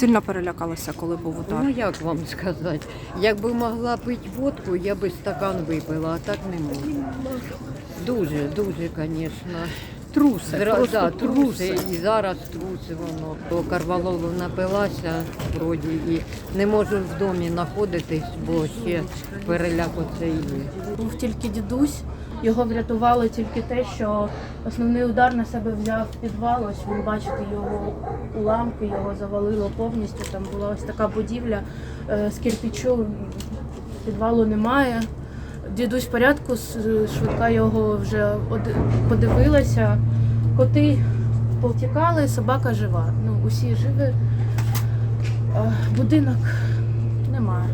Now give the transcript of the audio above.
Сильно перелякалася, коли був удар. Ну як вам сказати? Якби могла пити водку, я би стакан випила, а так не можу. Дуже, дуже, звісно. Труси, Зра- просто да, труси. труси, і зараз труси воно. То карвалолу напилася вроді і не можу в домі знаходитись, бо ще переляк оцей є. Був тільки дідусь. Його врятувало тільки те, що основний удар на себе взяв підвал. Ось ви бачите його уламки, його завалило повністю. Там була ось така будівля е, з кирпичу, підвалу немає. Дідусь в порядку, швидка його вже подивилася. Коти повтікали, собака жива. Ну, усі живі. Е, Будинок немає.